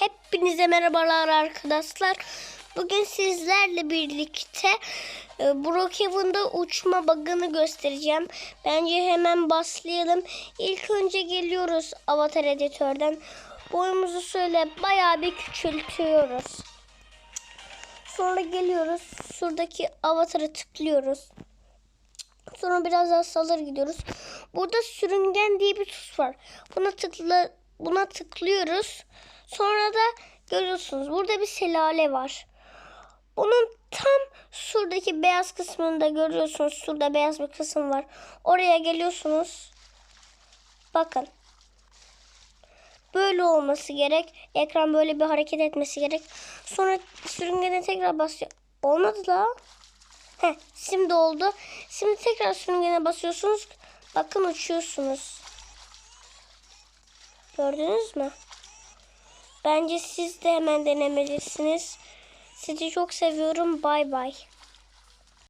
Hepinize merhabalar arkadaşlar. Bugün sizlerle birlikte e, Brookhaven'da uçma bug'ını göstereceğim. Bence hemen başlayalım. İlk önce geliyoruz avatar editörden. Boyumuzu şöyle bayağı bir küçültüyoruz. Sonra geliyoruz. Şuradaki avatara tıklıyoruz. Sonra biraz daha salır gidiyoruz. Burada sürüngen diye bir tuş var. Buna tıkla buna tıklıyoruz. Sonra da görüyorsunuz burada bir şelale var. Bunun tam şuradaki beyaz kısmında görüyorsunuz. Şurada beyaz bir kısım var. Oraya geliyorsunuz. Bakın. Böyle olması gerek. Ekran böyle bir hareket etmesi gerek. Sonra sürüngene tekrar basıyor. Olmadı da. Heh, şimdi oldu. Şimdi tekrar sürüngene basıyorsunuz. Bakın uçuyorsunuz. Gördünüz mü? Bence siz de hemen denemelisiniz. Sizi çok seviyorum. Bay bay.